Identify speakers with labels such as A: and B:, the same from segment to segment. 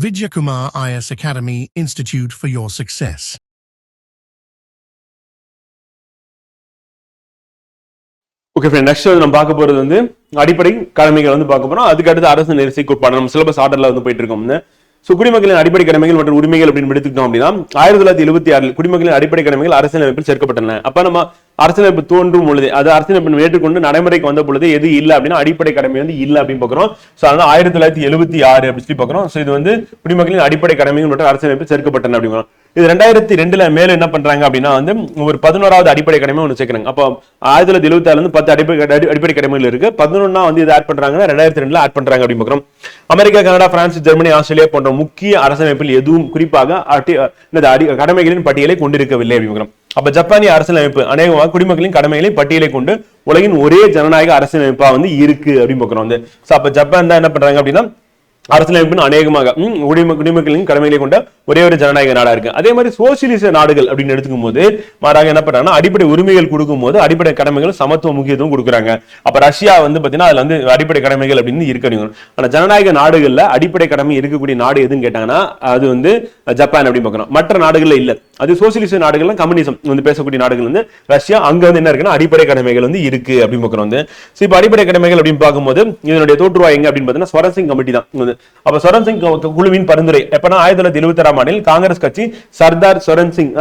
A: Vidyakumar IS Academy Institute for your success.
B: Okay friend next வந்து நம்ம பார்க்க போறது வந்து அடிப்படை கடமைகள் வந்து பார்க்க போறோம் அதுக்கு அடுத்து அரசு நெரிசைக்கு உட்பாடு நம்ம சிலபஸ் ஆர்டர்ல வந்து போயிட்டு இருக்கோம் ஸோ குடிமக்களின் அடிப்படை கடமைகள் மற்றும் உரிமைகள் அப்படின்னு எடுத்துக்கிட்டோம் அப்படின்னா ஆயிரத்தி தொள்ளாயிரத்தி எழுபத்தி ஆறில் குடிமக்களின் அடிப்படை கடமைகள் அரசியலமைப்பில் சேர்க்கப்பட்டன. அப்ப நம்ம அரசியலமைப்பு தோன்றும் பொழுது அது அரசியலமைப்பு ஏற்றுக்கொண்டு நடைமுறைக்கு வந்த பொழுது எது இல்லை அப்படின்னா அடிப்படை கடமை வந்து இல்லை அப்படின்னு பார்க்குறோம். ஸோ அதனால ஆயிரத்தி தொள்ளாயிரத்தி எழுபத்தி ஆறு அப்படின்னு சொல்லி பார்க்குறோம். ஸோ இது வந்து குடிமக்களின் அடிப்படை கடமைகள் மற்றும் அரசியலமைப்பு சேர்க்கப்பட்டன அப்படிங்கிறோம். இது ரெண்டாயிரத்தி ரெண்டுல மேல என்ன பண்றாங்க அப்படின்னா வந்து ஒரு பதினோராவது அடிப்படை கடமை ஒன்று சேர்க்கிறாங்க. அப்போ ஆயிரத்தி தொள்ளாயிரத்தி எழுபத்தி ஆறுல இருந்து பத்து அடிப்படை அடி- அடிப்படை கடமைகள் இருக்கு. பதினொன்னா வந்து இது ஆட் பண்றாங்கன்னா ரெண்டாயிரத்தி ரெண்டுல ஆட் பண்றாங்க அப்படின்னு பார்க்குறோம். America Canada France Germany Australia போன்ற முக்கிய அரசமைப்பில் எதுவும் குறிப்பாக அடி- அடி- கடமைகளின் பட்டியலை கொண்டிருக்கவில்லை அப்படின்னு அப்ப ஜப்பானிய அரசியலமைப்பு அநேகமாக குடிமக்களின் கடமைகளை பட்டியலை கொண்டு உலகின் ஒரே ஜனநாயக அரசியலமைப்பா வந்து இருக்கு அப்படின்னு பாக்குறோம் வந்து அப்ப ஜப்பான் தான் என்ன பண்றாங்க அப்படின்னா அரசியலமைப்பின் அநேகமாக ம், குடிம குடிமக்களின் கடமைகளை கொண்ட ஒரே ஒரு ஜனநாயக நாடா இருக்கு. அதே மாதிரி சோசியலிச நாடுகள் அப்படின்னு எடுத்துக்கும் போது மாறாக என்ன பண்றாங்கன்னா அடிப்படை உரிமைகள் கொடுக்கும் போது அடிப்படை கடமைகள் சமத்துவ முக்கியத்துவம் கொடுக்குறாங்க. அப்ப ரஷ்யா வந்து பாத்தீங்கன்னா அதுல வந்து அடிப்படை கடமைகள் அப்படின்னு இருக்கு ஆனா ஜனநாயக நாடுகள்ல அடிப்படை கடமை இருக்கக்கூடிய நாடு எதுன்னு கேட்டாங்கன்னா அது வந்து ஜப்பான் அப்படின்னு பார்க்கணும். மற்ற நாடுகள்ல இல்ல. அது சோசியலிச நாடுகள்ல கம்யூனிசம் வந்து பேசக்கூடிய நாடுகள் வந்து ரஷ்யா அங்க வந்து என்ன இருக்குன்னா அடிப்படை கடமைகள் வந்து இருக்கு அப்படின்னு பார்க்குறோம் வந்து. ஸோ இப்போ அடிப்படை கடமைகள் அப்படின்னு பார்க்கும்போது இதனுடைய தோற்றுவாய் எங்க அப்படின்னு பார்த்தீங்கன்னா ஸ்வரசிங் கமிட்டி தான். வந்து அப்ப ஸ்வரன் சிங் குழுவின் பரிந்துரை எப்பனா ஆயிரத்தி தொள்ளாயிரத்தி எழுபத்தி ஆறாம் ஆண்டில் காங்கிரஸ் கட்சி சர்தார் ஸ்வரன் சிங்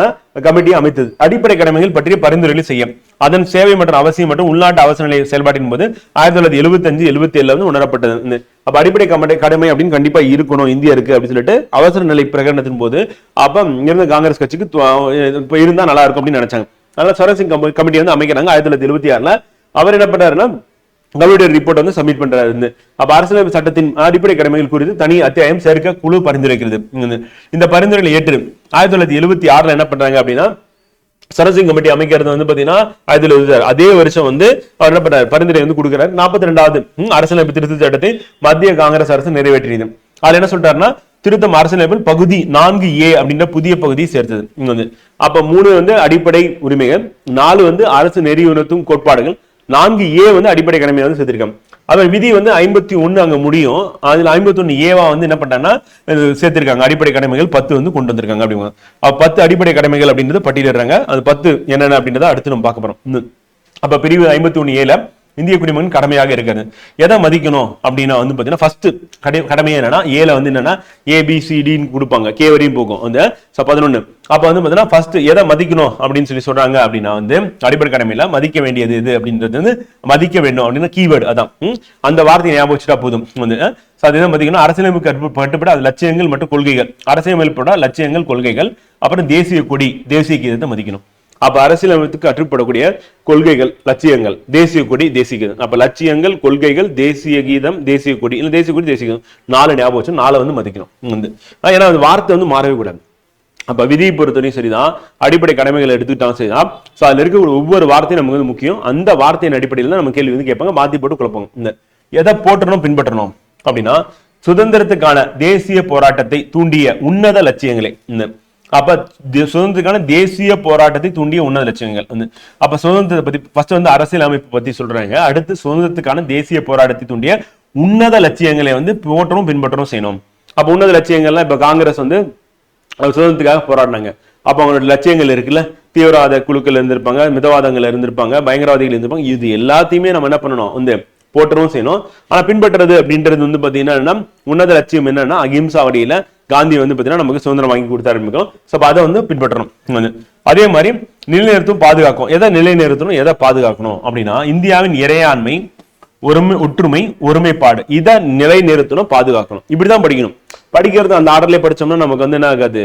B: கமிட்டி அமைத்தது. அடிப்படை கடமைகள் பற்றிய பரிந்துரைகளை செய்யும். அதன் சேவை மற்றும் அவசியம் மற்றும் உள்நாட்டு அவசர நிலை செயல்பாட்டின் போது ஆயிரத்தி தொள்ளாயிரத்தி எழுபத்தஞ்சு எழுபத்தி ஏழுல வந்து உணரப்பட்டது. அப்ப அடிப்படை கடமை அப்படின்னு கண்டிப்பா இருக்கணும் இந்தியா இருக்கு அப்படின்னு சொல்லிட்டு அவசர நிலை பிரகடனத்தின் போது அப்ப இருந்த காங்கிரஸ் கட்சிக்கு இருந்தா நல்லா இருக்கும் அப்படின்னு நினைச்சாங்க. அதனால ஸ்வரன் சிங் கமிட்டி வந்து அமைக்கிறாங்க. ஆயிரத்தி தொள்ளாயிரத்தி எழுபத்தி ஆறுல அவர் என்ன பண்ணாருன்னா அவருடைய ரிப்போர்ட் வந்து சப்மிட் பண்றாரு. அப்ப அரசியலமைப்பு சட்டத்தின் அடிப்படை கடமைகள் குறித்து தனி அத்தியாயம் சேர்க்க குழு பரிந்துரைக்கிறது. இந்த- பரிந்துரைகளை ஏற்று ஆயிரத்தி தொள்ளாயிரத்தி எழுபத்தி ஆறுல என்ன பண்றாங்க அப்படின்னா சரசிங் கமிட்டி அமைக்கிறது வந்து பாத்தீங்கன்னா ஆயிரத்தி தொள்ளாயிரத்தி அதே வருஷம் வந்து அவர் என்ன பண்றாரு? பரிந்துரை வந்து கொடுக்குறாரு. நாற்பத்தி ரெண்டாவது அரசியலமைப்பு திருத்த சட்டத்தை மத்திய காங்கிரஸ் அரசு நிறைவேற்றியது. அதுல என்ன சொல்றாருன்னா திருத்தம் அரசியலமைப்பில் பகுதி நான்கு ஏ அப்படின்ற புதிய பகுதியை சேர்த்தது. இங்க வந்து அப்ப மூணு வந்து அடிப்படை உரிமைகள் நாலு வந்து அரசு நெறியுணர்த்தும் கோட்பாடுகள் நான்கு ஏ வந்து அடிப்படை கடமையை வந்து சேர்த்திருக்காங்க. அவர் விதி வந்து ஐம்பத்தி ஒண்ணு அங்க முடியும். அதுல ஐம்பத்தி ஒண்ணு ஏவா வந்து என்ன பண்ணாங்கன்னா சேர்த்திருக்காங்க. அடிப்படை கடமைகள் பத்து வந்து கொண்டு வந்திருக்காங்க அப்படிங்க பத்து அடிப்படை கடமைகள் அப்படின்றது பட்டியலிடுறாங்க. அது பத்து என்னென்ன அப்படின்றத அடுத்து நம்ம பார்க்க போறோம். அப்போ அப்ப பிரிவு ஐம்பத்தி ஒண்ணு ஏல இந்திய குடிமகன் கடமையாக இருக்காது எதை மதிக்கணும் அப்படின்னா வந்து பார்த்தீங்கன்னா ஃபர்ஸ்ட் கடை கடமை என்னன்னா ஏல வந்து என்னன்னா ஏபிசிடின்னு கொடுப்பாங்க. கே வரையும் போகும். வந்து ஸோ அப்போ வந்து பார்த்தீங்கன்னா ஃபர்ஸ்ட் எதை மதிக்கணும் அப்படின்னு சொல்லி சொல்றாங்க அப்படின்னா வந்து அடிப்படை கடமையில மதிக்க வேண்டியது இது அப்படின்றது வந்து மதிக்க வேண்டும் அப்படின்னா கீவேர்டு அதான். அந்த வார்த்தையை ஞாபகம் வச்சுட்டா போதும். வந்து ஸோ அதுதான் பார்த்தீங்கன்னா அரசியலமைப்பு கற்பு கட்டுப்பட அது லட்சியங்கள் மற்றும் கொள்கைகள். அரசியலமைப்போட லட்சியங்கள் கொள்கைகள். அப்புறம் தேசிய கொடி தேசிய கீதத்தை மதிக்கணும். அப்ப அரசியலமைப்புக்கு கற்றுப்படக்கூடிய கொள்கைகள் லட்சியங்கள் தேசிய கொடி தேசிய கீதம். அப்ப லட்சியங்கள் கொள்கைகள் தேசிய கீதம் தேசிய கொடி இல்ல தேசிய கொடி தேசிய கீதம். நாலு ஞாபகம் வச்சு நாளை வந்து மதிக்கணும். வந்து. ஆனா, ஏன்னா அந்த வார்த்தை வந்து மாறவே கூடாது. அப்ப விதியை பொறுத்தவரையும் சரிதான். அடிப்படை கடமைகளை எடுத்துக்கிட்டாலும் சரிதான். ஸோ அதுல இருக்கக்கூடிய ஒவ்வொரு வார்த்தையும் நமக்கு வந்து முக்கியம். அந்த வார்த்தையின் அடிப்படையில் தான் நம்ம கேள்வி வந்து கேட்பாங்க. மாத்தி போட்டு குழப்பாங்க இந்த எதை போற்றணும் பின்பற்றணும்? அப்படின்னா சுதந்திரத்துக்கான தேசிய போராட்டத்தை தூண்டிய உன்னத லட்சியங்களை. இந்த அப்ப சுதந்திரத்துக்கான தேசிய போராட்டத்தை தூண்டிய உன்னத லட்சியங்கள் வந்து அப்ப சுதந்திரத்தை பத்தி ஃபர்ஸ்ட் வந்து அரசியல் அமைப்பு பத்தி சொல்றாங்க. அடுத்து சுதந்திரத்துக்கான தேசிய போராட்டத்தை தூண்டிய உன்னத லட்சியங்களை வந்து போற்றவும் பின்பற்றவும் செய்யணும். அப்ப உன்னத லட்சியங்கள்லாம் இப்ப காங்கிரஸ் வந்து சுதந்திரத்துக்காக போராடினாங்க. அப்ப அவங்களோட லட்சியங்கள் இருக்குல்ல? தீவிரவாத குழுக்கள் இருந்திருப்பாங்க மிதவாதங்கள் இருந்திருப்பாங்க பயங்கரவாதிகள் இருந்திருப்பாங்க. இது எல்லாத்தையுமே நம்ம என்ன பண்ணணும்? வந்து போற்றவும் செய்யணும். ஆனா பின்பற்றுறது அப்படின்றது வந்து பாத்தீங்கன்னா என்னன்னா, உன்னத லட்சியம் என்னன்னா அகிம்சா வழியில காந்தி வந்து பாத்தீங்கன்னா நமக்கு சுதந்திரம் வாங்கி கொடுத்த ஆரம்பிக்கும் ஸோ அதை வந்து பின்பற்றணும். வந்து. அதே மாதிரி நிலைநிறுத்தும் பாதுகாக்கும். எதை நிலைநிறுத்தணும் எதை பாதுகாக்கணும் அப்படின்னா இந்தியாவின் இறையாண்மை ஒருமை ஒற்றுமை ஒருமைப்பாடு. இதை நிலைநிறுத்தணும் பாதுகாக்கணும். இப்படிதான் படிக்கணும். படிக்கிறது அந்த ஆர்டர்லயே படிச்சோம்னா நமக்கு வந்து என்ன ஆகாது?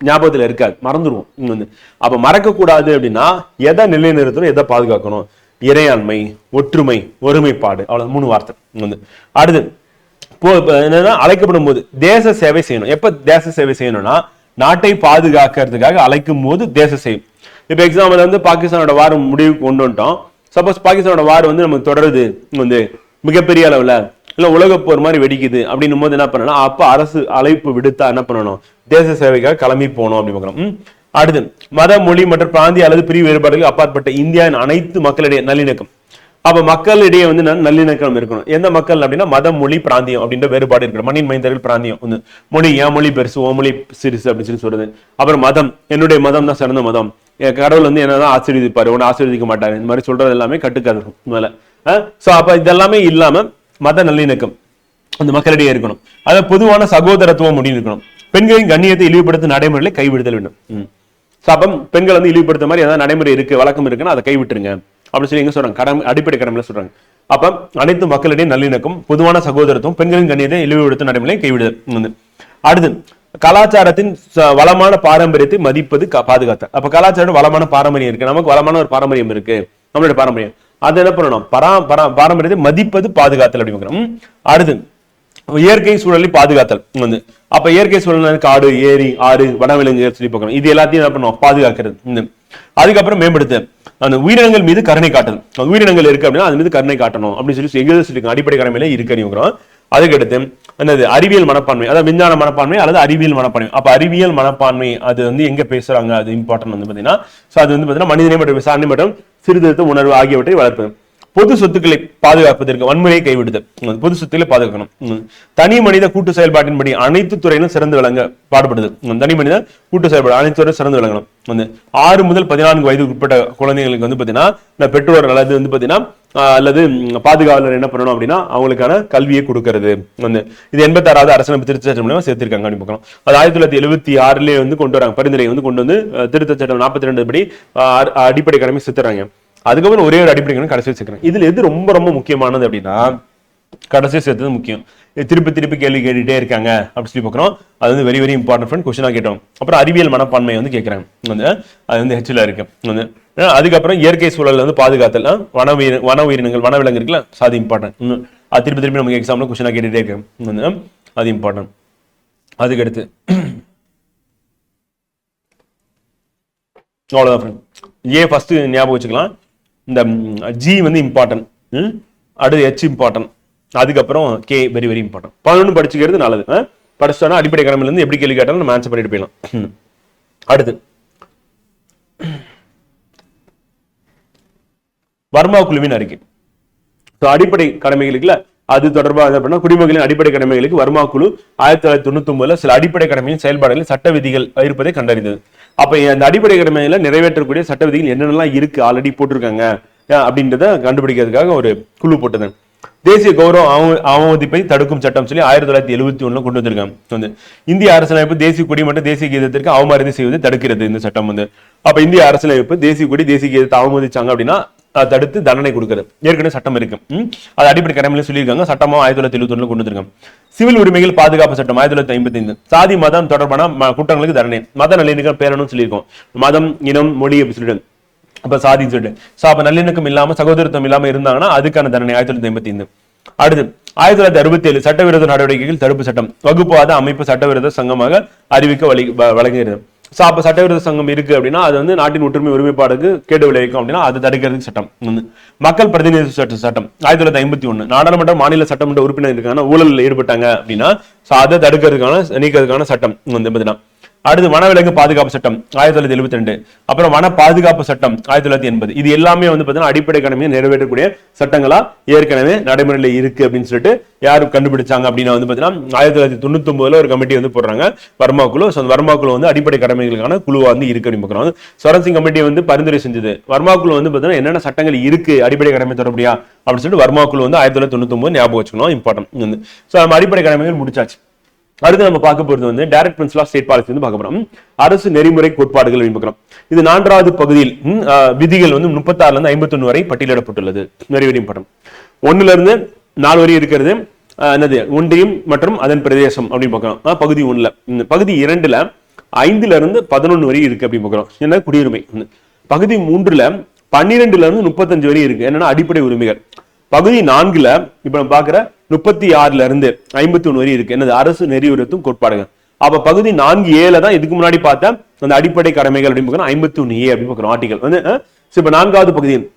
B: ஞாபகத்துல இருக்காது. மறந்துடுவோம் இங்க வந்து. அப்ப மறக்க கூடாது அப்படின்னா எதை நிலைநிறுத்தணும் எதை பாதுகாக்கணும்? இறையாண்மை ஒற்றுமை ஒருமைப்பாடு. அவ்வளவு மூணு வார்த்தை. வந்து அடுத்து போ என்னன்னா அழைக்கப்படும் போது தேச சேவை செய்யணும். எப்ப தேச சேவை செய்யணும்னா நாட்டை பாதுகாக்கிறதுக்காக அழைக்கும் போது தேச சேவை. இப்ப எக்ஸாம்பிள் வந்து பாகிஸ்தானோட வார் முடிவுக்கு கொண்டு வந்துட்டோம். சப்போஸ் பாகிஸ்தானோட வார் வந்து நமக்கு தொடருது. வந்து மிகப்பெரிய அளவுல இல்ல உலக போர் மாதிரி வெடிக்குது. அப்படின்னும் போது என்ன பண்ணணும்? அப்ப அரசு அழைப்பு விடுத்தா என்ன பண்ணணும்? தேச சேவைக்காக கிளம்பி போகணும் அப்படின்னு பார்க்கணும். அடுத்து மத மொழி மற்றும் பிராந்திய அல்லது பிரிவு வேறுபாடுகள் அப்பாற்பட்ட இந்தியாவின் அனைத்து மக்களிடையே நல்லிணக்கம். அப்ப மக்களிடையே வந்து நல்லிணக்கம் இருக்கணும். எந்த மக்கள் அப்படின்னா மதம் மொழி பிராந்தியம் அப்படின்ற வேறுபாடு இருக்கணும். மண்ணின் மைந்தர்கள் பிராந்தியம். வந்து மொழி என் மொழி பெருசு ஓ மொழி சிறுசு அப்படின்னு சொல்லி சொல்றது. அப்புறம் மதம். என்னுடைய மதம் தான் சிறந்த மதம். என் கடவுள் வந்து என்னதான் ஆசீர்வதிப்பாரு. உன்னை ஆசீர்வதிக்க மாட்டாரு. இந்த மாதிரி சொல்றது எல்லாமே கட்டுக்கதை மேல. சோ அப்ப இதெல்லாமே இல்லாம மத நல்லிணக்கம் அந்த மக்களிடையே இருக்கணும். அதாவது பொதுவான சகோதரத்துவம் அப்படின்னு இருக்கணும். பெண்களின் கண்ணியத்தை இழிவுபடுத்தும் நடைமுறைகளை கைவிடுதல் வேண்டும். சபம் பெண்கள் வந்து இழிவுபடுத்த மாதிரி ஏதாவது நடைமுறை இருக்கு வழக்கம் இருக்குன்னா அதை கைவிட்டுருங்க. அப்படின்னு சொல்லி எங்க சொல்றாங்க? கடமை அடிப்படை கடமையில சொல்றாங்க. அப்ப அனைத்து மக்களிடையே நல்லிணக்கம் பொதுவான சகோதரத்துவம் பெண்களின் கண்ணியத்தை இழிவுபடுத்தும் நடைமுறை கைவிடுதல். வந்து அடுத்து கலாச்சாரத்தின் ச- வளமான பாரம்பரியத்தை மதிப்பது க- பாதுகாத்தல். அப்ப கலாச்சாரம் வளமான பாரம்பரியம் இருக்கு. நமக்கு வளமான ஒரு பாரம்பரியம் இருக்கு. நம்மளுடைய பாரம்பரியம். அது என்ன பண்ணணும்? பரா பரா பாரம்பரியத்தை மதிப்பது பாதுகாத்தல் அப்படிங்கிறோம் அடுத்து இயற்கை சூழலை பாதுகாத்தல் வந்து. அப்ப இயற்கை சூழல் காடு ஏரி ஆறு வனவிலங்கு சொல்லி பார்க்கணும். இது எல்லாத்தையும் என்ன பண்ணுவோம்? பாதுகாக்கிறது. இந்த அதுக்கப்புறம் மேம்படுத்த அந்த உயிரினங்கள் மீது கருணை காட்டல். உயிரினங்கள் இருக்கு அப்படின்னா அது மீது கருணை காட்டணும் அப்படின்னு சொல்லி எழுத சொல்லிருக்காங்க அடிப்படை கடமையில இருக்கு அதுக்கடுத்து என்னது? அறிவியல் மனப்பான்மை. அதாவது விஞ்ஞான மனப்பான்மை அல்லது அறிவியல் மனப்பான்மை. அப்ப அறிவியல் மனப்பான்மை அது வந்து எங்க பேசுறாங்க? அது இம்பார்ட்டன்ட் வந்து பாத்தீங்கன்னா அது வந்து பாத்தீங்கன்னா மனிதனை மற்றும் விசாரணை மற்றும் சீர்திருத்த உணர்வு ஆகியவற்றை வளர்ப்பது. பொது சொத்துக்களை பாதுகாப்பதற்கு வன்முறையை கைவிடுதல். பொது சொத்துக்களை பாதுகாக்கணும். உம். தனி மனித கூட்டு செயல்பாட்டின்படி அனைத்து துறையிலும் சிறந்து விளங்க பாடுபடுது. தனி மனித கூட்டு செயல்பாடு அனைத்து துறையும் சிறந்து விளங்கணும். வந்து ஆறு முதல் பதினான்கு வயதுக்கு உட்பட்ட குழந்தைங்களுக்கு வந்து பாத்தீங்கன்னா இந்த பெற்றோர் அல்லது வந்து பாத்தீங்கன்னா அல்லது பாதுகாவலர் என்ன பண்ணணும் அப்படின்னா அவங்களுக்கான கல்வியை கொடுக்கறது. வந்து இது எண்பத்தாறாவது அரசியலமைப்பு திருத்த சட்டம் மூலமா சேர்த்திருக்காங்க அப்படின்னு பார்க்கலாம். அது ஆயிரத்தி தொள்ளாயிரத்தி எழுபத்தி ஆறுலேயே வந்து கொண்டு வராங்க. பரிந்துரை வந்து கொண்டு வந்து திருத்த சட்டம் நாற்பத்தி ரெண்டு படி அடிப்படை கடமை சேர்த்துறாங்க அதுக்கப்புறம் ஒரே ஒரு அடிப்படைகள் கடைசி கடைசியில் சேர்க்கிறேன் இதுல எது ரொம்ப ரொம்ப முக்கியமானது அப்படின்னா கடைசி சேர்த்தது முக்கியம்? திருப்பி திருப்பி கேள்வி கேட்டுட்டே இருக்காங்க அப்படி சொல்லி பார்க்குறோம். அது வந்து வெரி வெரி இம்பார்ட்டன்ட் ஃப்ரெண்ட் கொஸ்டினாக கேட்டோம். அப்புறம் அறிவியல் மனப்பான்மை வந்து கேட்குறாங்க வந்து அது வந்து ஹெச்சில் இருக்கு. வந்து அதுக்கப்புறம் இயற்கை சூழல் வந்து பாதுகாத்தல். வன உயிர் வன உயிரினங்கள் வனவிலங்கு இருக்குல்ல அது இம்பார்ட்டன்ட் அது திருப்பி திருப்பி நமக்கு எக்ஸாம்பிள் கொஸ்டினாக கேட்டுட்டே இருக்கு. வந்து அது இம்பார்ட்டன்ட் அதுக்கடுத்து அவ்வளோதான் ஃப்ரெண்ட் ஏன் ஃபஸ்ட்டு ஞாபகம் வச்சுக்கலாம். இந்த ஜி வந்து இம்பார்ட்டன்ட் அடுத்து ஹெச் இம்பார்ட்டன்ட் அதுக்கப்புறம் கே வெரி வெரி இம்பார்ட்டன்ட் பதினொன்று படிச்சுக்கிறது நல்லது. படிச்சோன்னா அடிப்படை கடமையிலேருந்து எப்படி கேள்வி கேட்டாலும் நம்ம ஆன்சர் பண்ணிட்டு போயிடலாம். அடுத்து. வர்மா குழுவின் அறிக்கை. ஸோ அடிப்படை கடமைகளுக்குல அது தொடர்பாக அப்படின்னா குடிமக்களின் அடிப்படை கடமைகளுக்கு வர்மா குழு ஆயிரத்தி தொள்ளாயிரத்தி தொண்ணூத்தி ஒன்பதுல சில அடிப்படை கடமையின் செயல்பாடுகளில் சட்ட விதிகள் இருப்பதை கண்டறிந்தது. அப்ப அந்த அடிப்படை கடமையில நிறைவேற்றக்கூடிய சட்ட விதிகள் என்னென்னலாம் இருக்கு ஆல்ரெடி போட்டிருக்காங்க அப்படின்றத கண்டுபிடிக்கிறதுக்காக ஒரு குழு போட்டது. தேசிய கௌரவ அவ- அவமதிப்பை தடுக்கும் சட்டம் சொல்லி ஆயிரத்தி தொள்ளாயிரத்தி எழுபத்தி ஒண்ணுல கொண்டு வந்திருக்காங்க. வந்து இந்திய அரசியலமைப்பு தேசிய கொடி மற்றும் தேசிய கீதத்திற்கு அவமரியாதை செய்வது தடுக்கிறது இந்த சட்டம் வந்து. அப்ப இந்திய அரசியலமைப்பு தேசிய கொடி தேசிய கீதத்தை அவமதிச்சாங்க அப்படின்னா தடுத்து தண்டனை கொடுக்கிறது. ஏற்கனவே சட்டம் இருக்கு. அது அடிப்படை கடமையில சொல்லியிருக்காங்க. சட்டமா ஆயிரத்தி தொள்ளாயிரத்தி எழுபத்தி ஒன்று கொண்டு வந்திருக்காங்க. சிவில் உரிமைகள் பாதுகாப்பு சட்டம் ஆயிரத்தி தொள்ளாயிரத்தி ஐம்பத்தி ஐந்து சாதி மதம் தொடர்பான ம- குற்றங்களுக்கு தண்டனை. மத நல்லிணக்கம் பேரணும் சொல்லியிருக்கோம். மதம் இனம் மொழி அப்படி சொல்லிட்டு. அப்ப சாதின்னு சொல்லிட்டு. சோ அப்ப நல்லிணக்கம் இல்லாம சகோதரத்துவம் இல்லாம இருந்தாங்கன்னா அதுக்கான தண்டனை ஆயிரத்தி தொள்ளாயிரத்தி ஐம்பத்தி ஐந்து அடுத்து ஆயிரத்தி தொள்ளாயிரத்தி அறுபத்தி ஏழு சட்டவிரோத நடவடிக்கைகள் தடுப்பு சட்டம். வகுப்புவாத அமைப்பு சட்டவிரோத சங்கமாக அறிவிக்க வழி வழங்குகிறது. சோ அப்ப சட்டவிரோத சங்கம் இருக்கு அப்படின்னா அது வந்து நாட்டின் ஒற்றுமை ஒருமைப்பாடுக்கு கேடு விளைவிக்கும் அப்படின்னா அது தடுக்கிறதுக்கு சட்டம். வந்து மக்கள் பிரதிநிதி சட்ட சட்டம். ஆயிரத்தி தொள்ளாயிரத்தி ஐம்பத்தி ஒண்ணு. நாடாளுமன்ற மாநில சட்டமன்ற உறுப்பினர் இருக்காங்க ஊழலில் ஈடுபட்டாங்க அப்படின்னா அதை தடுக்கிறதுக்கான நீக்கிறதுக்கான சட்டம். வந்து பார்த்தீங்கன்னா அடுத்து வனவிலங்கு பாதுகாப்பு சட்டம் ஆயிரத்தி தொள்ளாயிரத்தி எழுபத்தி ரெண்டு அப்புறம் வன பாதுகாப்பு சட்டம் ஆயிரத்தி தொள்ளாயிரத்தி எண்பது. இது எல்லாமே வந்து பார்த்தீங்கன்னா அடிப்படை கடமையை நிறைவேற்றக்கூடிய சட்டங்களா ஏற்கனவே நடைமுறையில் இருக்கு அப்படின்னு சொல்லிட்டு யாரும் கண்டுபிடிச்சாங்க அப்படின்னா வந்து பார்த்தீங்கன்னா ஆயிரத்தி தொள்ளாயிரத்தி தொண்ணூத்தி ஒன்பதுல ஒரு கமிட்டி வந்து போடுறாங்க. வர்மா குழு. ஸோ அந்த வர்மா குழு வந்து அடிப்படை கடமைகளுக்கான குழுவா வந்து இருக்கு அப்படின்னு பார்க்குறோம். சரசிங் சிங் கமிட்டி வந்து பரிந்துரை செஞ்சது. வர்மா குழு வந்து பார்த்தீங்கன்னா என்னென்ன சட்டங்கள் இருக்கு அடிப்படை கடமை தொடர்படியா அப்படின்னு சொல்லிட்டு வர்மா குழு வந்து ஆயிரத்தி தொள்ளாயிரத்தி தொண்ணூத்தி ஒன்பது ஞாபகம் வச்சுக்கணும். இம்பார்ட்டன்ட் வந்து ஸோ நம்ம அடிப்படை கடமைகள் முடிச்சாச்சு. அடுத்து நம்ம பார்க்க போறது வந்து direct principle of state policy வந்து பார்க்க போறோம். அரசு நெறிமுறை கோட்பாடுகள் அப்படின்னு பார்க்கிறோம். இது நான்காவது பகுதியில் விதிகள் வந்து முப்பத்தாறுல இருந்து ஐம்பத்தொன்னு வரை பட்டியலிடப்பட்டுள்ளது. வெரி படம் ஒன்னுல இருந்து நாலு வரை இருக்கிறது. என்னது? ஒன்றியம் மற்றும் அதன் பிரதேசம் அப்படின்னு பார்க்கலாம் பகுதி ஒன்றுல பகுதி இரண்டுல ஐந்துல இருந்து பதினொன்று வரை இருக்கு அப்படின்னு பார்க்கிறோம். என்ன? குடியுரிமை. பகுதி மூன்றுல பன்னிரெண்டுல இருந்து முப்பத்தஞ்சு வரை இருக்கு. என்னன்னா அடிப்படை உரிமைகள். பகுதி நான்குல இப்ப நம்ம பாக்குற முப்பத்தி ஆறுல இருந்து ஐம்பத்தி ஒன்று வரை இருக்கு. என்னது? அரசு நெறியுறுத்தும் கோட்பாடுகள். அப்ப பகுதி நான்கு ஏல தான் இதுக்கு முன்னாடி பார்த்த அந்த அடிப்படை கடமைகள் அப்படின்னு பார்க்கணும். ஐம்பத்தி ஒன்னு ஏ அப்படின்னு பார்க்கணும் ஆர்டிகல் வந்து இப்ப நான்காவது பகுதி.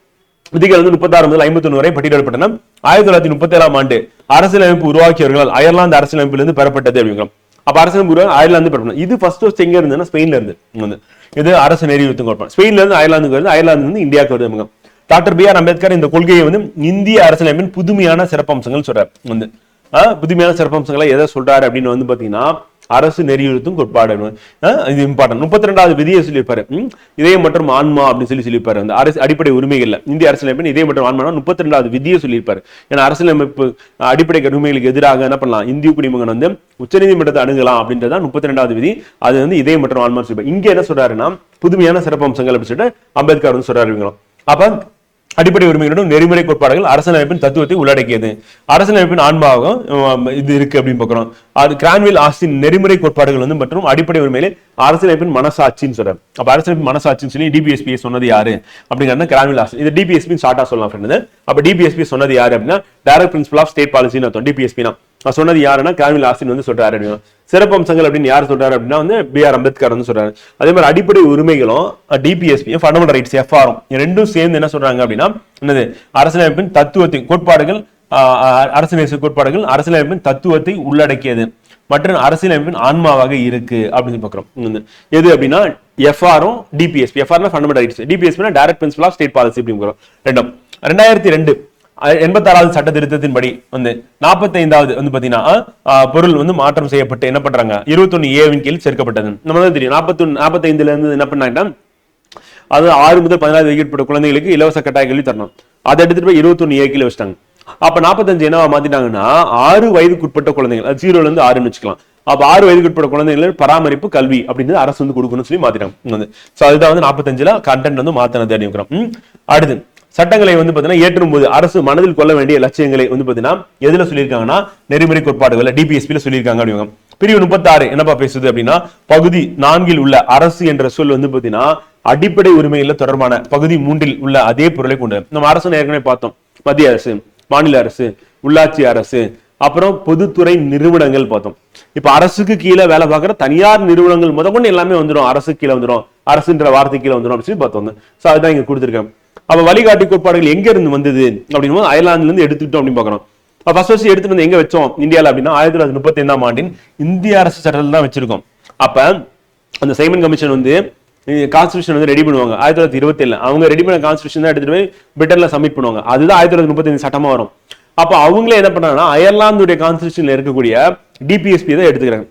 B: விதிகள் வந்து முப்பத்தாறு முதல் ஐம்பத்தி வரை பட்டியலிடப்பட்டன. ஆயிரத்தி தொள்ளாயிரத்தி முப்பத்தி ஏழாம் ஆண்டு அரசியலமைப்பு உருவாக்கியவர்கள் அயர்லாந்து அரசியலமைப்பிலிருந்து பெறப்பட்டது அப்படிங்கிறோம். அப்ப அரசியலமைப்பு உருவா- அயர்லாந்து பெறப்படும் இது ஃபர்ஸ்ட் ஃபர்ஸ்ட் எங்க இருந்ததுன்னா ஸ்பெயின்ல இருந்து. வந்து இது அரசு நெறியுறுத்தும் கொடுப்பாங்க ஸ்பெயின்ல இருந்து அயர்லாந்துக்கு வருது. அயர்லாந்து இருந்து இந்தியாவுக்கு வருது டாக்டர் பி ஆர் அம்பேத்கர் இந்த கொள்கையை வந்து இந்திய அரசியலமைப்பின் புதுமையான சிறப்பம்சங்கள் சொல்றாரு. வந்து ஆஹ் புதுமையான சிறப்பம்சங்களை எதை சொல்றாரு அப்படின்னு வந்து பாத்தீங்கன்னா அரசு நெறியுறுத்தும் கோட்பாடு ஆஹ் இது இம்பார்ட்டன்ட் முப்பத்தி ரெண்டாவது விதியை சொல்லியிருப்பாரு. இதயம் மற்றும் ஆன்மா அப்படின்னு சொல்லி சொல்லியிருப்பாரு. அந்த அரசு அடிப்படை உரிமைகள்ல இந்திய அரசியலமைப்பின் இதயம் மற்றும் ஆன்மா முப்பத்தி ரெண்டாவது விதியை சொல்லியிருப்பாரு. ஏன்னா அரசியலமைப்பு அடிப்படை உரிமைகளுக்கு எதிராக என்ன பண்ணலாம்? இந்திய குடிமகன் வந்து உச்சநீதிமன்றத்தை அணுகலாம் அப்படின்றதான் முப்பத்தி ரெண்டாவது விதி. அது வந்து இதயம் மற்றும் ஆன்மான்னு சொல்லியிருப்பாரு. இங்க என்ன சொல்றாருன்னா புதுமையான சிறப்பம்சங்கள் அப்படின்னு சொல்லிட்டு அம்பேத்கர் வந்து சொல்றாரு அப்ப அடிப்படை உரிமைகளுடன் நெறிமுறை கோட்பாடுகள் அரசியலமைப்பின் தத்துவத்தை உள்ளடக்கியது. அரசியலமைப்பின் ஆன்மாவகம் இது இருக்கு அப்படின்னு பார்க்கிறோம். அது கிரான்வில் ஆஸ்டின் நெறிமுறை கோட்பாடுகள் வந்து மற்றும் அடிப்படை உரிமையில் அரசியலமைப்பின் மனசாட்சின்னு சொல்றாரு. அப்ப அரசியலமைப்பின் மனசாட்சின்னு சொல்லி டிபிஎஸ்பி சொன்னது யாரு? அப்படிங்கிறது கிரான்வில் ஆஸ்டின் இது டிபிஎஸ்பி ஷார்ட்டா சொல்லலாம் ஃப்ரெண்டு அப்ப டிபிஎஸ்பி சொன்னது யாரு அப்படின்னா டைரக்ட் பிரின்சிபல் ஆஃப் ஸ்டேட் பாலிசின்னு அர்த்தம். டிபிஎஸ்பி நான் சொன்னது யாருன்னா கிரான்வில் ஆஸ்டின் வந்து சொல்றாரு அப்படின்னு. சிறப்பம்சங்கள் அப்படின்னு யார் சொல்றாரு அப்படின்னா வந்து பி ஆர் அம்பேத்கர் வந்து சொல்றாரு. அதே மாதிரி அடிப்படை உரிமைகளும் டிபிஎஸ்பி ஃபண்டமெண்டல் ரைட்ஸ் எஃப்ஆரும் ரெண்டும் சேர்ந்து என்ன சொல்றாங்க அப்படின்னா என்னது? அரசியலமைப்பின் தத்துவத்தின் கோட்பாடுகள் அரசியலமைப்பு கோட்பாடுகள் அரசியலமைப்பின் தத்துவத்தை உள்ளடக்கியது. மற்றும் அரசியலமைப்பின் ஆன்மாவாக இருக்கு அப்படின்னு பார்க்குறோம். எது அப்படின்னா எஃப்ஆரும் டிபிஎஸ்பி எஃப்ஆர்னா fundamental rights டிபிஎஸ்பினா direct principle of state policy அப்படிங்கிறோம் ரெண்டும். ரெண்டாயிரத்தி ரெண்டு எண்பத்தாறாவது சட்ட திருத்தத்தின்படி வந்து நாற்பத்தைந்தாவது வந்து பாத்தீங்கன்னா பொருள் வந்து மாற்றம் செய்யப்பட்டு என்ன பண்றாங்க? இருபத்தொன்னு ஏவின் கீழ் சேர்க்கப்பட்டது. நம்ம தான் தெரியும். நாற்பத்தொன்னு நாற்பத்தைந்துல இருந்து என்ன பண்ணாங்கன்னா அது ஆறு முதல் பதினாறு வயதுப்பட்ட குழந்தைகளுக்கு இலவச கட்டாய கல்வி தரணும். அதை எடுத்துட்டு போய் இருபத்தொன்னு ஏ கீழே வச்சிட்டாங்க. அப்ப நாற்பத்தஞ்சு என்னவா மாத்திட்டாங்கன்னா ஆறு வயதுக்குட்பட்ட குழந்தைகள் அது ஜீரோல இருந்து ஆறுன்னு வச்சுக்கலாம். அப்ப ஆறு வயதுக்குட்பட்ட குழந்தைகள் பராமரிப்பு கல்வி அப்படின்றது அரசு வந்து கொடுக்கணும்னு சொல்லி மாத்திட்டாங்க. வந்து. சோ அதுதான் வந்து நாற்பத்தஞ்சுல கண்டென்ட் வந்து மாத்தினது அப்படிங்கிறோம் அடுத்து சட்டங்களை வந்து பாத்தீங்கன்னா ஏற்றும் போது அரசு மனதில் கொள்ள வேண்டிய லட்சியங்களை வந்து பாத்தீங்கன்னா எதுல சொல்லியிருக்காங்கன்னா நெறிமுறை கோட்பாடுகள் டிபிஎஸ்பில சொல்லியிருக்காங்க அப்படிங்க. பிரிவு முப்பத்தாறு என்னப்பா பேசுது அப்படின்னா பகுதி நான்கில் உள்ள அரசு என்ற சொல் வந்து பாத்தீங்கன்னா அடிப்படை உரிமைகள் தொடர்பான பகுதி மூன்றில் உள்ள அதே பொருளை கொண்டு நம்ம அரசு ஏற்கனவே பார்த்தோம். மத்திய அரசு. மாநில அரசு உள்ளாட்சி அரசு அப்புறம் பொதுத்துறை நிறுவனங்கள் பார்த்தோம். இப்ப அரசுக்கு கீழே வேலை பார்க்குற தனியார் நிறுவனங்கள் முதற்கொண்டு எல்லாமே வந்துடும் அரசு கீழே வந்துடும் அரசுன்ற வார்த்தை கீழே வந்துடும் அப்படின்னு சொல்லி பார்த்தோம். ஸோ அதுதான் இங்க கொடுத்துருக்கேன் அப்ப வழிகாட்டி கோட்பாடுகள் எங்க இருந்து வந்தது அப்படின்னு போது அயர்லாந்துல இருந்து எடுத்துக்கிட்டோம் அப்படின்னு பார்க்கறோம் ஃபர்ஸ்ட் ஃபர்ஸ்ட் எடுத்துட்டு வந்து எங்க வச்சோம்? இந்தியாவில் அப்படின்னா ஆயிரத்தி தொள்ளாயிரத்தி முப்பத்தி ஐந்தாம் ஆண்டின் இந்திய அரசு சட்டத்தில் தான் வச்சிருக்கோம். அப்ப அந்த சைமன் கமிஷன் வந்து கான்ஸ்டியூஷன் வந்து ரெடி பண்ணுவாங்க. ஆயிரத்தி தொள்ளாயிரத்தி இருபத்தி ஏழு அவங்க ரெடி பண்ண கான்ஸ்டியூஷன் தான் எடுத்துட்டு போய் பிரிட்டன்ல சப்மிட் பண்ணுவாங்க. அதுதான் ஆயிரத்தி தொள்ளாயிரத்தி முப்பத்தி சட்டமா வரும். அப்போ அவங்களே என்ன பண்ணாங்கன்னா அயர்லாந்துடைய கான்ஸ்டியூஷன்ல இருக்கக்கூடிய டிபிஎஸ்பி தான் எடுத்துக்கிறாங்க.